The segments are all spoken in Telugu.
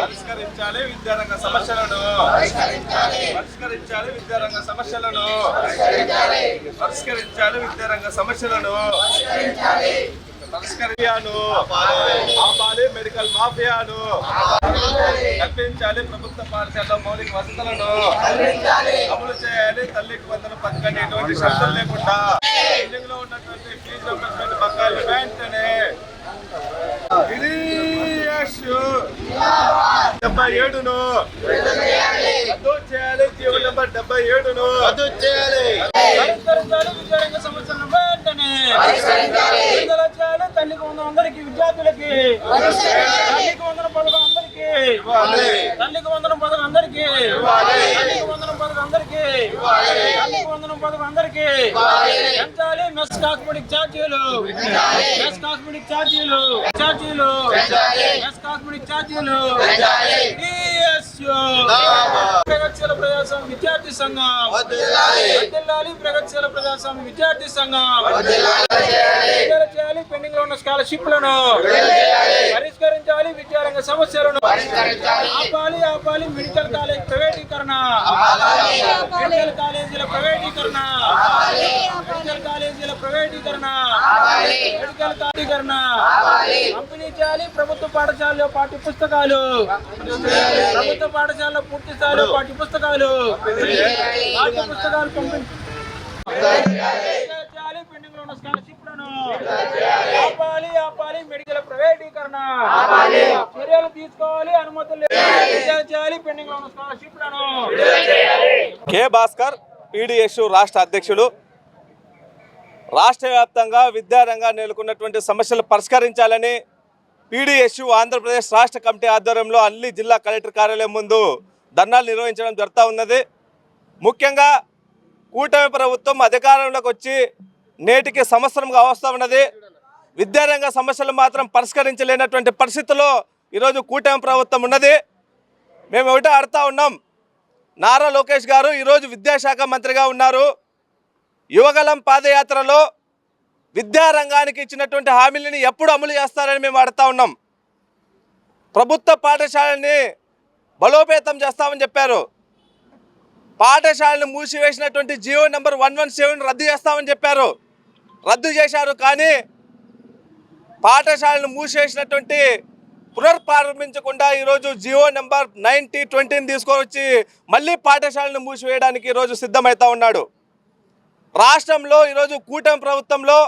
పరిష్కరించాలి. విద్యారంగ సమస్యలను. పరిష్కరించాలి. విద్యారంగ సమస్యలను. పరిష్కరించాలి. విద్యారంగ సమస్యలను. పరిష్కరియాను. ఆపాలి. మెడికల్ మాఫియాను. కల్పించాలి ప్రభుత్వ పాఠశాలలో మౌలిక వసతులను. అమలు చేయాలి తల్లికి వందన పథకాన్ని ఎటువంటి షరతులు లేకుండా. పెండింగ్లో ఉన్నటువంటి ఫీజు బకాయిలు వెంటనే ఇది issue. డెబ్బై ఏడును. రద్దు చేయాలి జీవో నెంబర్ డెబ్బై ఏడును. రద్దు చేయాలి పరిష్కరించాలి విద్యారంగ సమస్యలను వెంటనే. విడుదల చేయాలి తల్లికి వందనం అందరికి విద్యార్థులకి. తల్లికి వందనం పథకం అందరికి. తల్లికి వందనం పథకం అందరికి. తల్లికి వందనం పథకం అందరికి. తల్లికి వందనం పథకం అందరికి. పెంచాలి మెస్ కాస్మెటిక్ ఛార్జీలు. మెస్ కాస్మెటిక్ ఛార్జీలు. ఛార్జీలు. మెస్ కాస్మెటిక్ ఛార్జీలు. ప్రగతిశీల ప్రజాస్వామ్య విద్యార్థి సంఘం. వర్ధిల్లాలి ప్రగతిశీల ప్రజాస్వామ్య విద్యార్థి సంఘం. చేయాలి. పెండింగ్లో ఉన్న స్కాలర్షిప్లను. పరిష్కరించాలి విద్యారంగ సమస్యలను ఆపాలి ఆపాలి మెడికల్ కాలేజ్ ప్రైవేటీకరణ. మెడికల్ కాలేజీల ప్రైవేటీకరణ. మెడికల్ కాలేజీల ప్రైవేటీకరణ. మెడికల్ కాలేజీకరణ. పంపిణీ చేయాలి ప్రభుత్వ పాఠశాలలో పాఠ్య పుస్తకాలు ప్రభుత్వ పాఠశాలలో పూర్తి స్థాయిలో పాఠ్య పుస్తకాలు పాఠ్య పుస్తకాలు పంపిణీ చేయాలి పెండింగ్లో ఉన్న స్కాలర్షిప్లను ఆపాలి ఆపాలి మెడికల్ ప్రైవేటీకరణ చర్యలు తీసుకోవాలి అనుమతులు విడుదల చేయాలి పెండింగ్లో ఉన్న స్కాలర్షిప్లను విజయభాస్కర్ భాస్కర్ రాష్ట్ర అధ్యక్షుడు రాష్ట్ర వ్యాప్తంగా విద్యారంగా నెలకొన్నటువంటి సమస్యలు పరిష్కరించాలని పీడిఎస్యు ఆంధ్రప్రదేశ్ రాష్ట్ర కమిటీ ఆధ్వర్యంలో అన్ని జిల్లా కలెక్టర్ కార్యాలయం ముందు ధర్నాలు నిర్వహించడం జరుగుతూ ఉన్నది. ముఖ్యంగా కూటమి ప్రభుత్వం అధికారంలోకి వచ్చి నేటికి సంవత్సరంగా అవస్థా ఉన్నది. విద్యారంగ సమస్యలు మాత్రం పరిష్కరించలేనటువంటి పరిస్థితుల్లో ఈరోజు కూటమి ప్రభుత్వం ఉన్నది. మేము ఒకటే ఆడుతూ ఉన్నాం. నారా లోకేష్ గారు ఈరోజు విద్యాశాఖ మంత్రిగా ఉన్నారు. యువగలం పాదయాత్రలో విద్యారంగానికి ఇచ్చినటువంటి హామీలని ఎప్పుడు అమలు చేస్తారని మేము అడుగుతా ఉన్నాం. ప్రభుత్వ పాఠశాలని బలోపేతం చేస్తామని చెప్పారు. పాఠశాలను మూసివేసినటువంటి GO number one one seven రద్దు చేస్తామని చెప్పారు. రద్దు చేశారు కానీ పాఠశాలను మూసివేసినటువంటి పునర్ప్రారంభించకుండా ఈరోజు జియో నెంబర్ నైన్టీ ట్వంటీని తీసుకొచ్చి మళ్ళీ పాఠశాలను మూసివేయడానికి ఈరోజు సిద్ధమవుతా ఉన్నాడు. రాష్ట్రంలో ఈరోజు కూటమి ప్రభుత్వంలో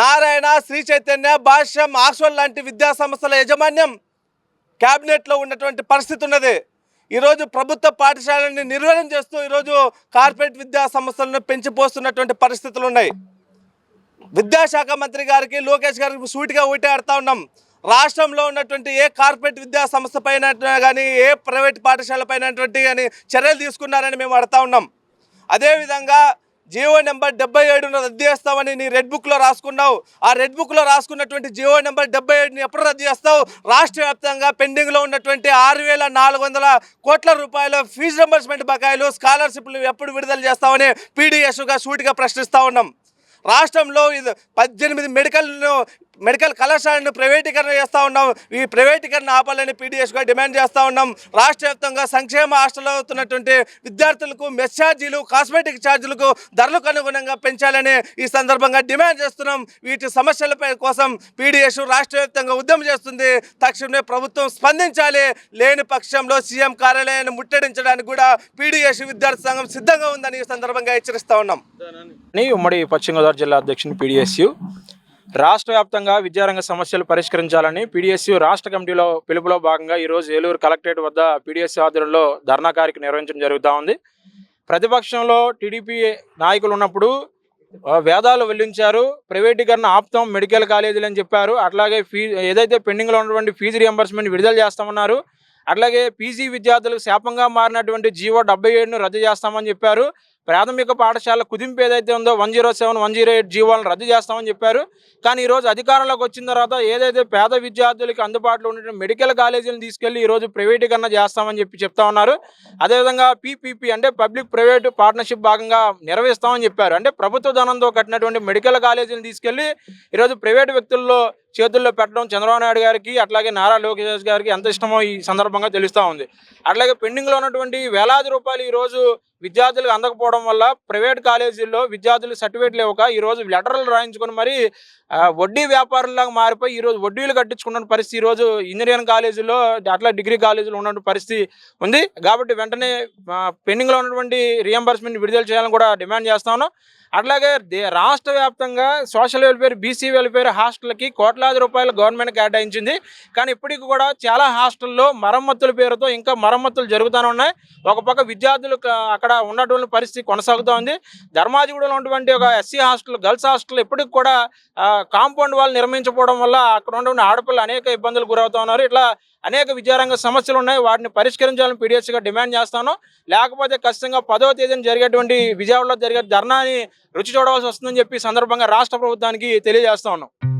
నారాయణ శ్రీ చైతన్య భాష్యం ఆక్స్ఫర్డ్ లాంటి విద్యా సంస్థల యాజమాన్యం క్యాబినెట్లో ఉన్నటువంటి పరిస్థితి ఉన్నది. ఈరోజు ప్రభుత్వ పాఠశాలని నిర్వహణ చేస్తూ ఈరోజు కార్పొరేట్ విద్యా సంస్థలను పెంచిపోస్తున్నటువంటి పరిస్థితులు ఉన్నాయి. విద్యాశాఖ మంత్రి గారికి లోకేష్ గారికి సూటిగా ఊటాడుతూ ఉన్నాం. రాష్ట్రంలో ఉన్నటువంటి ఏ కార్పొరేట్ విద్యా సంస్థ పైన కానీ ఏ ప్రైవేట్ పాఠశాల పైన కానీ చర్యలు తీసుకున్నారని మేము అడతా ఉన్నాం. అదేవిధంగా జియో నెంబర్ డెబ్బై ఏడును రద్దు చేస్తావని నీ రెడ్ బుక్లో రాసుకున్నావు. ఆ రెడ్ బుక్లో రాసుకున్నటువంటి జియో నెంబర్ డెబ్బై ఏడుని ఎప్పుడు రద్దు చేస్తావు? రాష్ట్ర వ్యాప్తంగా పెండింగ్లో ఉన్నటువంటి ఆరు వేల నాలుగు వందల కోట్ల రూపాయల ఫీజు రింబర్స్మెంట్ బకాయిలు స్కాలర్షిప్లు ఎప్పుడు విడుదల చేస్తామని పీడిఎస్గా సూటిగా ప్రశ్నిస్తూ ఉన్నాం. రాష్ట్రంలో ఇది పద్దెనిమిది మెడికల్ను మెడికల్ కళాశాలను ప్రైవేటీకరణ చేస్తూ ఉన్నాం. ఈ ప్రైవేటీకరణ ఆపాలని పీడిఎస్గా డిమాండ్ చేస్తూ ఉన్నాం. రాష్ట్ర వ్యాప్తంగా సంక్షేమ హాస్టల్లో అవుతున్నటువంటి విద్యార్థులకు మెస్ ఛార్జీలు కాస్మెటిక్ ఛార్జీలకు ధరలకు అనుగుణంగా పెంచాలని ఈ సందర్భంగా డిమాండ్ చేస్తున్నాం. వీటి సమస్యలపై కోసం పీడిఎస్ రాష్ట్ర వ్యాప్తంగా ఉద్యమం చేస్తుంది. తక్షణమే ప్రభుత్వం స్పందించాలి. లేని పక్షంలో సీఎం కార్యాలయాన్ని ముట్టడించడానికి కూడా పీడిఎస్ విద్యార్థి సంఘం సిద్ధంగా ఉందని ఈ సందర్భంగా హెచ్చరిస్తా ఉన్నాం. ఉమ్మడి పశ్చిమ గోదావరి జిల్లా అధ్యక్షుని పీడిఎస్యు రాష్ట్ర వ్యాప్తంగా విద్యారంగ సమస్యలు పరిష్కరించాలని పీడిఎస్యు రాష్ట్ర కమిటీలో పిలుపులో భాగంగా ఈరోజు ఏలూరు కలెక్టరేట్ వద్ద పీడీఎస్యూ ఆధ్వర్యంలో ధర్నా కార్యక్రమం నిర్వహించడం జరుగుతూ ఉంది. ప్రతిపక్షంలో టీడీపీ నాయకులు ఉన్నప్పుడు వేదాలు వెల్లించారు ప్రైవేటీకరణ ఆప్తం మెడికల్ కాలేజీలు అని చెప్పారు. అట్లాగే ఫీ ఏదైతే పెండింగ్లో ఉన్నటువంటి ఫీజు రియంబర్స్మెంట్ విడుదల చేస్తామన్నారు. అట్లాగే పీజీ విద్యార్థులకు శాపంగా మారినటువంటి జీవో డెబ్బై ఏడును రద్దు చేస్తామని చెప్పారు. ప్రాథమిక పాఠశాల కుదింపు ఏదైతే ఉందో one zero seven one zero eight జీవోలను రద్దు చేస్తామని చెప్పారు. కానీ ఈరోజు అధికారంలోకి వచ్చిన తర్వాత ఏదైతే పేద విద్యార్థులకి అందుబాటులో ఉండే మెడికల్ కాలేజీలను తీసుకెళ్ళి ఈరోజు ప్రైవేటీకరణ చేస్తామని చెప్పి చెప్తా ఉన్నారు. అదేవిధంగా పీపీపీ అంటే పబ్లిక్ ప్రైవేట్ పార్ట్నర్షిప్ భాగంగా నిర్వహిస్తామని చెప్పారు. అంటే ప్రభుత్వ ధనంతో కట్టినటువంటి మెడికల్ కాలేజీలను తీసుకెళ్ళి ఈరోజు ప్రైవేట్ వ్యక్తుల్లో చేతుల్లో పెట్టడం చంద్రబాబు నాయుడు గారికి అట్లాగే నారా లోకేష్ గారికి ఎంత ఇష్టమో ఈ సందర్భంగా తెలుస్తూ ఉంది. అట్లాగే పెండింగ్లో ఉన్నటువంటి వేలాది రూపాయలు ఈరోజు విద్యార్థులకు అందకపోవడం వల్ల ప్రైవేట్ కాలేజీల్లో విద్యార్థులు సర్టిఫికేట్లు ఇవ్వక ఈరోజు రోజు లెటర్లు రాయించుకుని మరి వడ్డీ వ్యాపారులాగా మారిపోయి ఈ రోజు వడ్డీలు కట్టించుకున్న పరిస్థితి ఈ రోజు ఇంజనీరింగ్ కాలేజీలో అట్లా డిగ్రీ కాలేజీలో ఉన్నటువంటి పరిస్థితి ఉంది. కాబట్టి వెంటనే పెండింగ్లో ఉన్నటువంటి రియంబర్స్మెంట్ విడుదల చేయాలని కూడా డిమాండ్ చేస్తాను అట్లాగే దే- రాష్ట్ర వ్యాప్తంగా సోషల్ వెల్ఫేర్ బీసీ వెల్ఫేర్ హాస్టల్కి కోట్లాది రూపాయలు గవర్నమెంట్ కేటాయించింది. కానీ ఇప్పటికి కూడా చాలా హాస్టల్లో మరమ్మతుల పేరుతో ఇంకా మరమ్మతులు జరుగుతూనే ఉన్నాయి. ఒక పక్క విద్యార్థులు అక్కడ అక్కడ ఉన్నటువంటి పరిస్థితి కొనసాగుతూ ఉంది. ధర్మాజిగూడలో ఉన్నటువంటి ఒక ఎస్సీ హాస్టల్ గర్ల్స్ హాస్టల్ ఇప్పటికి కూడా కాంపౌండ్ వాళ్ళు నిర్మించకపోవడం వల్ల అక్కడ ఉన్నటువంటి ఆడపిల్లలు అనేక ఇబ్బందులు గురవుతా ఉన్నారు. ఇట్లా అనేక విద్యారంగ సమస్యలు ఉన్నాయి. వాటిని పరిష్కరించాలని పీడిఎస్గా డిమాండ్ చేస్తాను. లేకపోతే ఖచ్చితంగా పదవ తేదీన జరిగేటువంటి విజయవాడలో జరిగే ధర్నాని రుచి చూడవలసి వస్తుందని చెప్పి సందర్భంగా రాష్ట్ర ప్రభుత్వానికి తెలియజేస్తా ఉన్నాం.